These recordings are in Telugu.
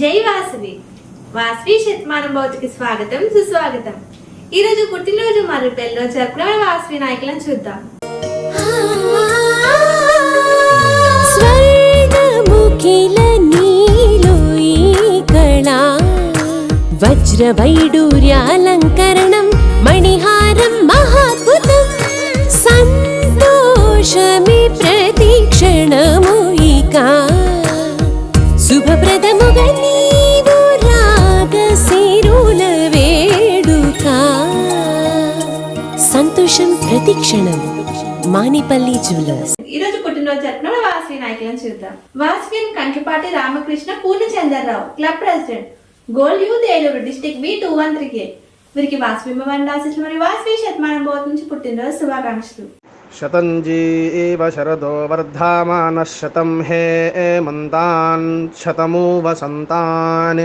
జై వాసవి. వాసవి శతమానం భౌతికి స్వాగతం సుస్వాగతం. ఈరోజు పుట్టినరోజు మరియు పెళ్ళో జరుపుకునే వాసవి నాయకులను చూద్దాం. వజ్ర వైడూర్యాలంకరణం మణిహా సంతోషం ప్రతిక్షణం మానిపల్లి జ్యువెలర్స్. ఈరోజు పుట్టినరోజు జరుపుకున్న వాసవి నాయకులను చూద్దాం. వాసవిన్ Kankipati Ramakrishna Purna Chandrarao club president. Gold youth Eluru district B two one three K. వీరికి వాసవి భవన్ ఆశిస్సులు మరియు వాసవి శతమానం బోధ నుంచి పుట్టినరోజు శుభాకాంక్షలు. శతంజీ శరదో వర్ధమాన శతం హే మంతాన్ శతమూ వసంతాన్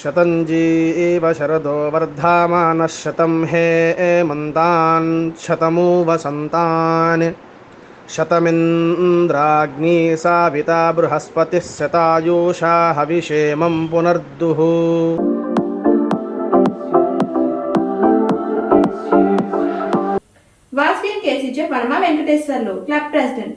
शतञ्जी एव शरदो वर्धामानः शतं हे मन्तान् शतमु वसन्तान् शतमिन्द्राग्नी साविता बृहस्पतिः शतायुषा हविषेमं पुनर्दुः Vasavian KCGF Varma Venkateswarlu club president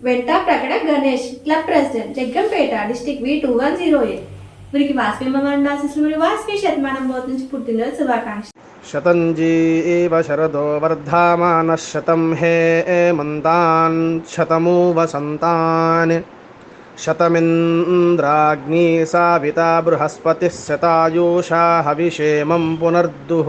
వెంట ప్రకట Ganesh club president Jaggampeta district V two one zero eight వీరికి వాస్పిమండ శిశువుని వాస్పి శతమానం బోధ నుంచి పుట్టినరోజు శుభాకాంక్ష శతంజీ ఏవ శరదో వర్ధమాన శతం హే మంతాన్ శతమూ వసంతాన్ శతమింద్రాగ్ని సావిత బృహస్పతి శతాయూషా హవిషేమం పునర్దుః.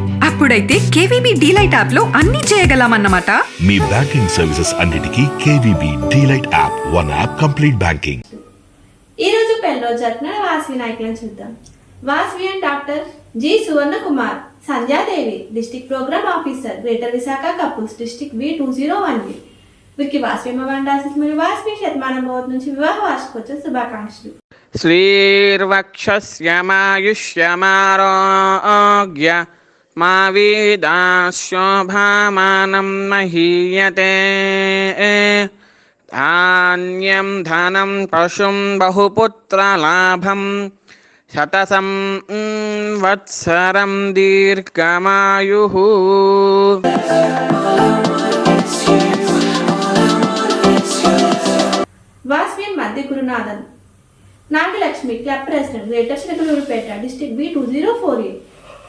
అప్పుడైతే కేవీబీ డీలైట్ యాప్లో అన్ని చేయగలమన్నమాట. మీ బ్యాంకింగ్ సర్వీసెస్ అన్నిటికీ K V B DLite app one app complete banking. ఈ రోజు పెన్లో జరిగిన వాసి నాయకులను చూద్దాం. వాసి and doctor G Suvarna Kumar Sandhyadevi district program officer greater Visakha Kapoors district B two zero one B వీరికి వాసవిమ వండాసిస్ మరియు వాసవి శతమానం బోధ నుంచి వివాహ వార్షికోత్సవ శుభాకాంక్షలు. శ్రీర్వక్ష మా వేదాశోభామానం మహీయతే ధాన్యం ధనం పశుం బహుపుత్రలాభం శతసం వత్సరం దీర్ఘమాయు వాస్మిన్ మధ్య Gurunathan. Nagalakshmi club president greater శ్రీగులూరుపేట district B two zero four eight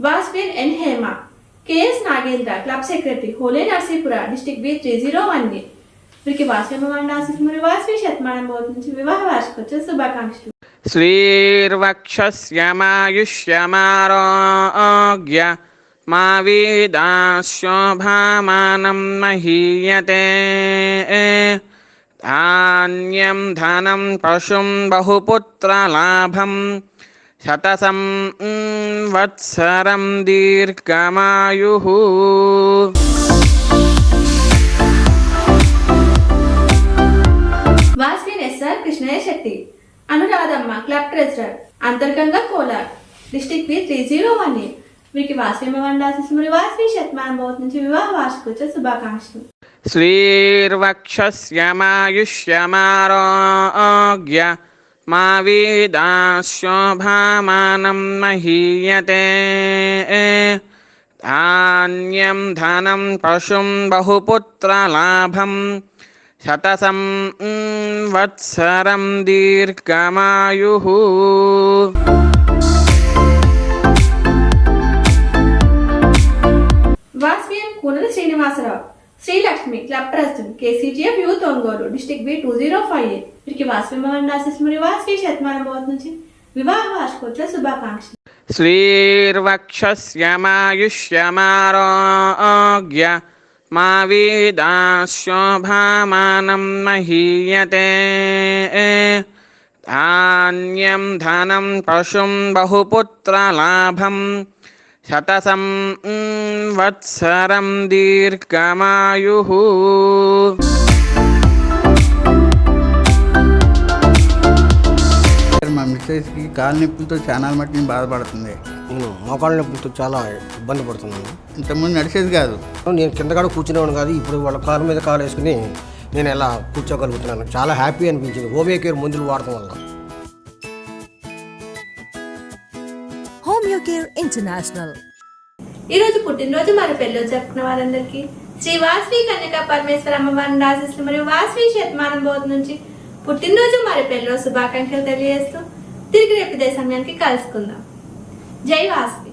Vasvin and Hema. K.S. Nagendra, Club Secretary, Hole Narsipura, District B3018. వీరికి వాస్వమవాండాసిమరి వాస్వి శతమానం బోధించి వివాహ వార్షికోత్సవ శుభాకాంక్షలు శ్రీర్వక్షస్యమాయుష్యమారోగ్య మా వీదాశోభామానం మహీయతే ధాన్యం ధనం పశుం బహుపుత్రలాభం శతసం వత్సరం దీర్ఘమాయు వాస్వినేశ్వర్ Krishnaiah Shetty Anuradhamma club treasurer Antaragange Kolar district B three zero one eight మీకు వాస్వి వండాల్సి మరియు శతమానం నుంచి వివాహ వార్షికోత్సవ శుభాకాంక్షలు శ్రీర్వక్షస్యమాయుష్యమారోగ్య మా వీదాశోభామానం మహీయతే ధాన్యం ధనం పశుం బహుపుత్రలాభం శతసం వత్సరం దీర్ఘమాయు వాస్మీయం కొనల Srinivasarao Srilakshmi club president K C G F youth Ongole district B two zero five eight వీరికి వాస్విమవన్ ఆశీస్ మరియు వాస్వి శతమానం భవత్ నుంచి వివాహ వార్షికోత్సవ శుభాకాంక్షలు. శ్రీర్వక్షమాయుష్యమారోగ్య మా వీదాశోభామానం మహీయతే. ధాన్యం ధనం పశుం బహుపుత్రలాభం శతసం వత్సరం దీర్ఘమాయు మా మిస్సెస్కి కాలు నొప్పులతో చాలా మట్టి బాధపడుతుంది. నేను మోకాళ్ళ నొప్పులతో చాలా ఇబ్బంది పడుతున్నాను. ఇంతకుముందు నడిచేది కాదు. నేను కింద కాడ కూర్చునేవాడు కాదు ఇప్పుడు వాళ్ళ కాలు మీద కాలు వేసుకుని నేను ఎలా కూర్చోగలుగుతున్నాను. చాలా హ్యాపీ అనిపించింది. ఓవే కేర్ మందులు వాడటం వల్ల. హోమియోకేర్ ఇంటర్నేషనల్ ఈరోజు పుట్టినరోజు మరి పెళ్ళి జరుపుకున్న వారందరికీ శ్రీ వాస్వి కన్యక పరమేశ్వర అమ్మవారిని ఆశిస్తూ మరియు వాస్వి శతమానం బోధ నుంచి పుట్టినరోజు మరి పెళ్ళిరోజు శుభాకాంక్షలు తెలియజేస్తూ తిరిగి రేపు ఇదే సమయానికి కలుసుకుందాం. జై వాస్వి.